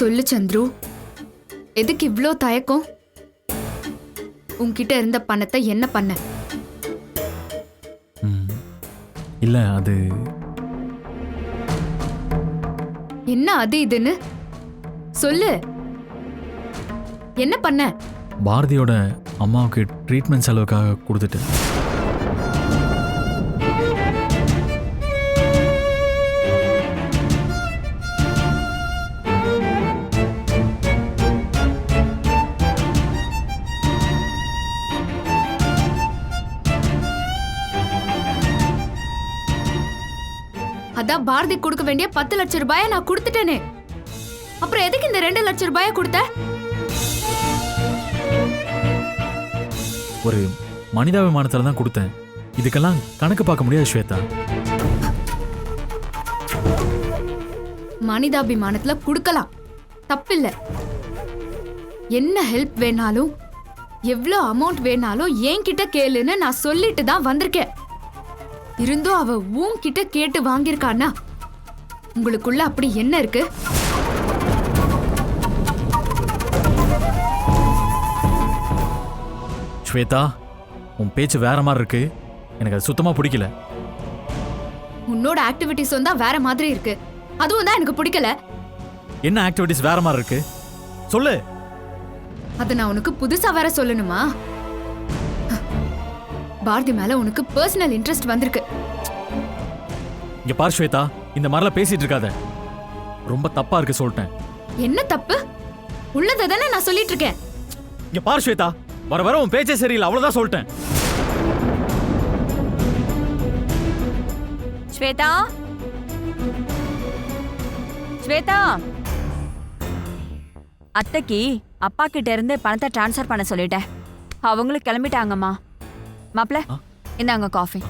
சொல்லு சந்துரு. எதுக்கு இவ்ளோ தயக்கம்? உன்கிட்ட இருந்த பணத்தை என்ன பண்ண. இல்ல அது என்ன அது இதுன்னு? சொல்லு. என்ன பண்ண? பாரதியோட அம்மாவுக்கு ட்ரீட்மெண்ட் செலவுக்காக கொடுத்துட்டேன். அதான் பாரதி கொடுக்க வேண்டிய பத்து லட்சம் ரூபாய நான் கொடுத்துட்டேனே. அப்புறம் எதுக்கு இந்த ரெண்டு லட்சம் ரூபாய கொடுத்த? ஒரு மனிதாபிமானத்தில் தான் கொடுத்தேன். இதுக்கெல்லாம் கணக்கு பார்க்க முடியாது ஸ்வேதா. மனிதாபிமானத்துல கொடுக்கலாம். தப்பில்ல. என்ன ஹெல்ப் வேணாலும் எவ்வளோ அமௌண்ட் வேணாலும் என்கிட்ட கேளுன்னு நான் சொல்லிட்டு தான் வந்திருக்கேன். இருந்தும் அவ உன்கிட்ட கேட்டு வாங்கியிருக்கான்னா உங்களுக்குள்ள அப்படி என்ன இருக்கு? ஸ்வேதா உன் பேச்சு வேற மாதிரி இருக்கு. எனக்கு அது சுத்தமாக பிடிக்கல. உன்னோட ஆக்டிவிட்டிஸ் தான் வேற மாதிரி இருக்கு. அதுவும் தான் எனக்கு பிடிக்கல. என்ன ஆக்டிவிட்டிஸ் வேற மாதிரி இருக்கு? சொல்லு. அதை நான் உனக்கு புதுசா வேற சொல்லணுமா? பாரதி மேல உனக்கு பர்சனல் இன்ட்ரெஸ்ட் வந்திருக்கு. இங்க பார் ஸ்வேதா இந்த மாதிரிலாம் பேசிட்டு இருக்காத. ரொம்ப தப்பா இருக்கு சொல்லிட்டேன். என்ன தப்பு? உள்ளதை தானே நான் சொல்லிட்டு இருக்கேன். இங்க பார் ஸ்வேதா வர வர உன் பேச்சே சரியில்லை அவ்வளவுதான் சொல்லிட்டேன். ஸ்வேதா? ஸ்வேதா? அத்தைக்கு அப்பா கிட்ட இருந்து பணத்தை ட்ரான்ஸ்ஃபர் பண்ண சொல்லிட்டேன். அவங்களும் கிளம்பிட்டாங்கம்மா. மாப்பிள்ள இந்தாங்க காஃபி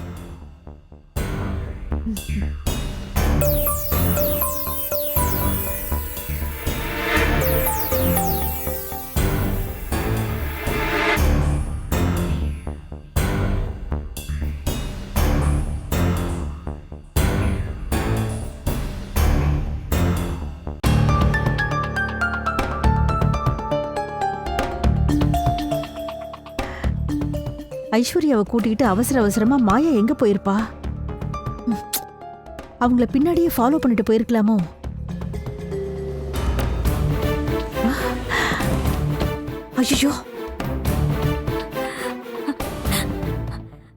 ஐஸ்வர்யாவை கூட்டிகிட்டு அவசர அவசரமா மாயா எங்க போயிருப்பா? ம், அவங்கள பின்னாடியே ஃபாலோ பண்ணிட்டு போயிருக்கலாமோ? ஐயோ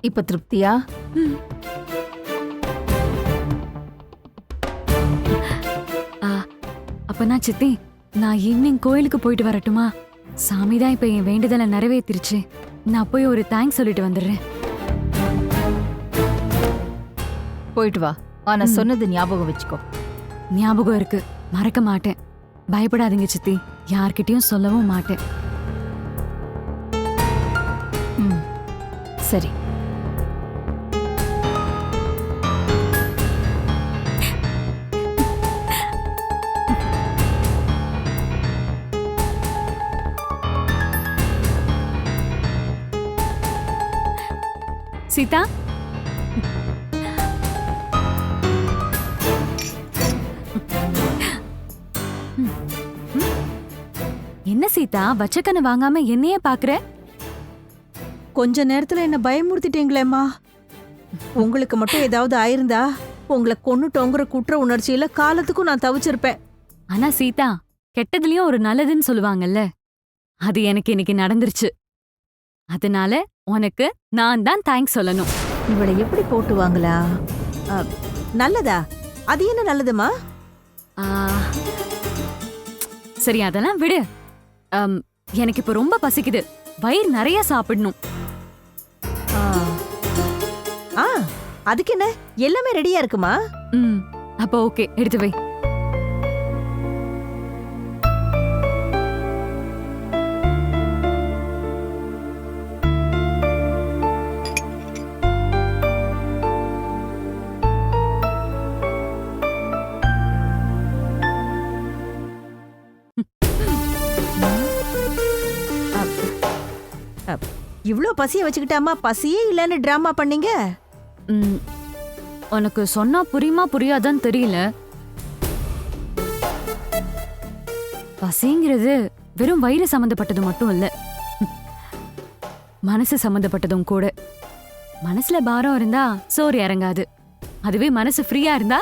இப்ப திருப்தியா? அப்பனா சித்தி நான் ஈவினிங் கோயிலுக்கு போயிட்டு வரட்டுமா? சாமி தான் இப்ப என் வேண்டுதலை நிறைவேற்றிருச்சு நான் போய் ஒரு தேங்க்ஸ் சொல்லிட்டு வந்துடுறேன். போயிட்டு வா. ஆனா சொன்னது ஞாபகம் வச்சுக்கோ. ஞாபகம் இருக்கு. மறக்க மாட்டேன். பயப்படாதீங்க சித்தி. யார்கிட்டயும் சொல்லவும் மாட்டேன். சரி. சீதா? என்ன சீதா வச்சக்கண்ணு வாங்காம என்னையே பாக்குற? கொஞ்ச நேரத்துல என்ன பயமுறுத்திட்டீங்களேம்மா. உங்களுக்கு மட்டும் ஏதாவது ஆயிருந்தா உங்களை கொன்னுட்டோங்கிற குற்ற உணர்ச்சியில காலத்துக்கும் நான் தவிச்சிருப்பேன். ஆனா சீதா கெட்டதுலயும் ஒரு நல்லதுன்னு சொல்லுவாங்கல்ல. அது எனக்கு இன்னைக்கு நடந்துருச்சு. அதனால உனக்கு நான் தான் தேங்க்ஸ் சொல்லணும். இவளை எப்படி போட்டு வாங்களா? அ, நல்லதா? அது என்ன நல்லதுமா? ஆ, சரி அதெல்லாம் விடு. அம், எனக்கு இப்ப ரொம்ப பசிக்குது. வயிறு நிறைய சாப்பிடணும். ஆ. அதுக்கு என்ன? எல்லாமே ரெடியா இருக்குமா? ம் அப்போ ஓகே எடுத்து வை. இவ்ளோ பசிய வச்சுக்கிட்டாமா? பசியே இல்லைன்னு ட்ராமா பண்ணீங்க? ம், உனக்கு சொன்னா புரியுமா புரியாதான்னு தெரியல. பசிங்கிறது வெறும் வயிறு சம்மந்தப்பட்டது மட்டும் இல்ல. மனசு சம்மந்தப்பட்டதும் கூட. மனசுல பாரம் இருந்தா சோறு இறங்காது. அதுவே மனசு ஃப்ரீயா இருந்தா?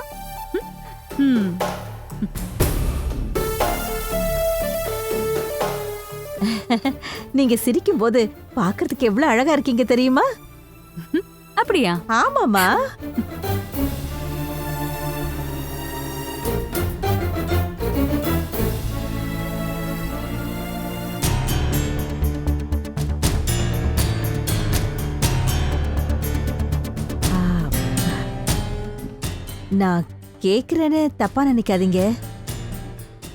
ம், ம். நீங்க சிரிக்கும் போது பாக்குறதுக்கு எவ்வளவு அழகா இருக்கீங்க தெரியுமா? அப்படியா? ஆமாமா நான் கேக்குறேன்னு தப்பா நினைக்காதீங்க.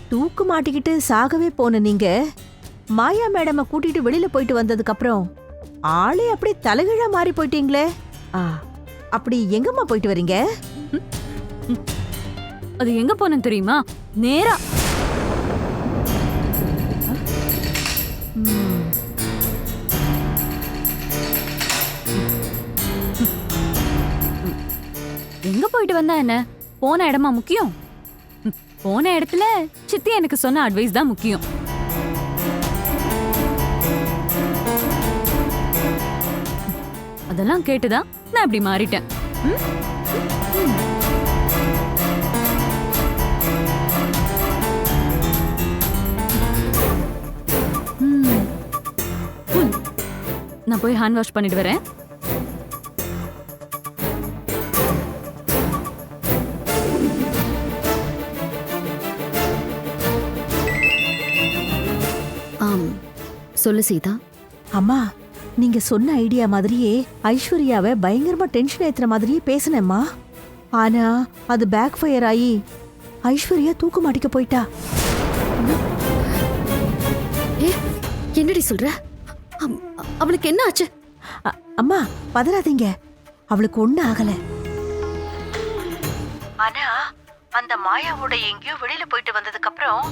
தூக்கு மாட்டிக்கிட்டு சாகவே போன நீங்க. மாயா மேடம கூட்டிட்டு வெளியில போயிட்டு வந்ததுக்கு அப்புறம் ஆளே அப்படியே தலைகீழா மாறி போயிட்டீங்களே. ஆ அப்படி எங்கம்மா போயிட்டு வரீங்க? அது எங்க போனேன் தெரியுமா? நேரா. எங்க போயிட்டு வந்தா என்ன? போன இடமா முக்கியம்? போன இடத்துல சித்தி எனக்கு சொன்ன அட்வைஸ் தான் முக்கியம். அதெல்லாம் கேட்டுதான் நான் இப்படி மாறிட்டேன். ம்? ம். நான் போய் ஹேண்ட் வாஷ் பண்ணிட்டு வரேன். ஆம். சொல்லு சீதா. அம்மா நீங்க சொன்ன ஐடியா மாதிரியே ஐஸ்வர்யாவை பயங்கரமா டென்ஷன் ஏத்துற மாதிரியே பேசினேம்மா. ஆனா அது பேக் ஃபயர் ஆகி ஐஸ்வர்யா தூக்கு மாட்டிக்க போயிட்டா. ஏ என்னடி சொல்ற? அவளுக்கு என்ன ஆச்சு? அம்மா பதறாதீங்க. அவளுக்கு ஒண்ணு ஆகல. ஆனா அந்த மாயாவோட எங்கேயோ வெளியில போயிட்டு வந்ததுக்கு அப்புறம்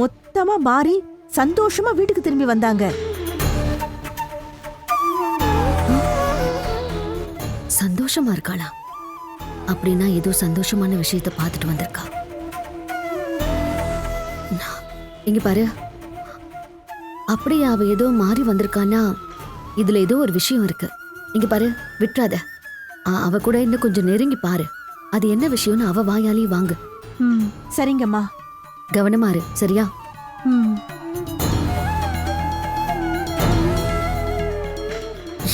மொத்தமா மாறி சந்தோஷமா வீட்டுக்கு திரும்பி வந்தாங்க. சந்தோஷமா இருக்காளா? அப்படின்னா ஏதோ சந்தோஷமான விஷயத்த பார்த்துட்டு வந்திருக்கா. நான்- இங்க பாரு. அப்படியே அவ ஏதோ மாறி வந்திருக்கான்னா இதுல ஏதோ ஒரு விஷயம் இருக்கு. இங்க பாரு விட்டுறாத. அவ கூட இன்னும் கொஞ்சம் நெருங்கி பாரு. அது என்ன விஷயம்னு அவ வாயாலே வாங்கு. ம் சரிங்கம்மா. கவனமா இரு சரியா? ம்.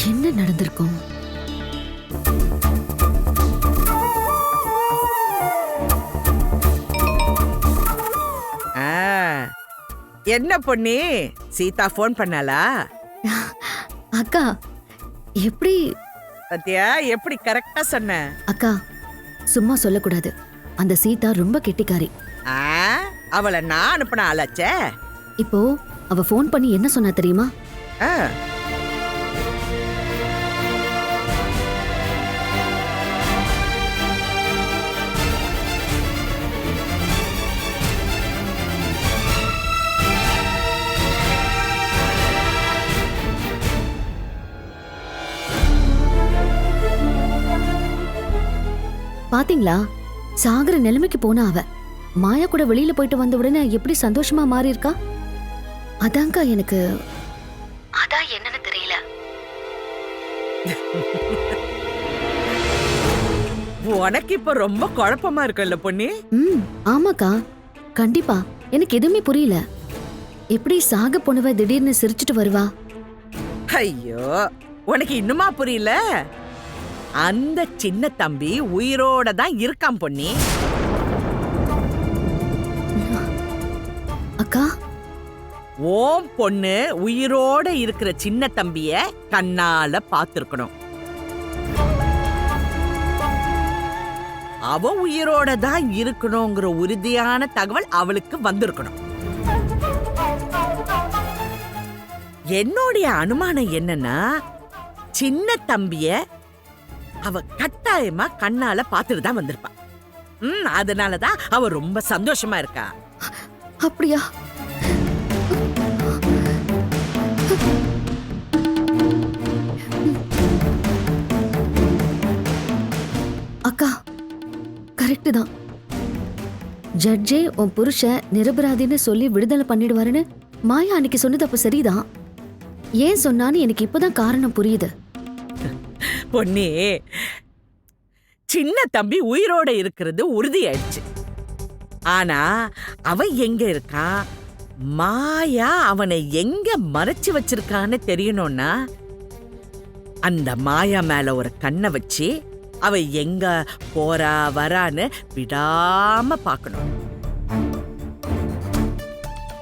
என்ன நடந்திருக்கும்? என்ன பொண்ணி? சீதா ஃபோன் பண்ணாளா? அக்கா எப்படி? பத்தியா எப்படி கரெக்டா சொன்ன? அக்கா சும்மா சொல்லக்கூடாது. அந்த சீதா ரொம்ப கெட்டிக்காரி. ஆ, அவளை நான் அனுப்பின ஆளாச்சே? இப்போ அவ ஃபோன் பண்ணி என்ன சொன்னா தெரியுமா? ஆ, பாத்தீங்களா? சாகுற நிலைமைக்கு போனா அவ. மாயா கூட வெளியில போயிட்டு வந்த உடனே எப்படி சந்தோஷமா மாறி இருக்கா அதான்க்கா எனக்கு அதான் என்னன்னு தெரியல. உனக்கு இப்ப ரொம்ப குழப்பமா இருக்குல்ல பொண்ணி ம் ஆமாக்கா. கண்டிப்பா. எனக்கு எதுவுமே புரியல. எப்படி சாக போனவ திடீர்னு சிரிச்சிட்டு வருவா? ஐயோ உனக்கு இன்னுமா புரியல? அந்த சின்ன தம்பி உயிரோட தான் இருக்கான் பொண்ணி அக்கா? ஓம் பொண்ணு உயிரோட இருக்கிற சின்ன தம்பிய கண்ணால பாத்துருக்கணும் அவ உயிரோட தான் இருக்கணுங்கிற உறுதியான தகவல் அவளுக்கு வந்திருக்கணும். என்னுடைய அனுமானம் என்னன்னா சின்ன தம்பிய அவ கட்டாயமா கண்ணால பாத்துட்டு தான் வந்திருப்பா. ம் அதனாலதான் அவ ரொம்ப சந்தோஷமா இருக்கா. அப்படியா? அக்கா கரெக்டு தான். ஜட்ஜே உன் புருஷன் நிரபராதின்னு சொல்லி விடுதலை பண்ணிடுவாருன்னு மாயா அன்னைக்கு சொன்னது அப்ப சரிதான். ஏன் சொன்னான்னு எனக்கு இப்பதான் காரணம் புரியுது. பொன்னி சின்ன தம்பி உயிரோட இருக்கிறது உறுதியாயிடுச்சு. ஆனா அவன் எங்க இருக்கான் மாயா அவனை எங்க மறைச்சு வச்சிருக்கான்னு தெரியணும்னா அந்த மாயா மேல ஒரு கண்ணை வச்சு அவ எங்க போறா வரான்னு விடாம பார்க்கணும்.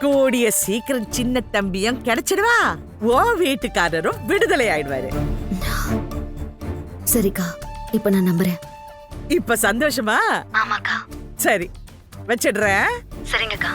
கூடிய சீக்கிரம் சின்ன தம்பியும் கிடைச்சிடுவா. ஓ வீட்டுக்காரரும் விடுதலை ஆயிடுவாரு. சரிக்கா இப்ப நான் நம்புறேன். இப்ப சந்தோஷமா? ஆமாக்கா. சரி வச்சிடுறேன். சரிங்கக்கா.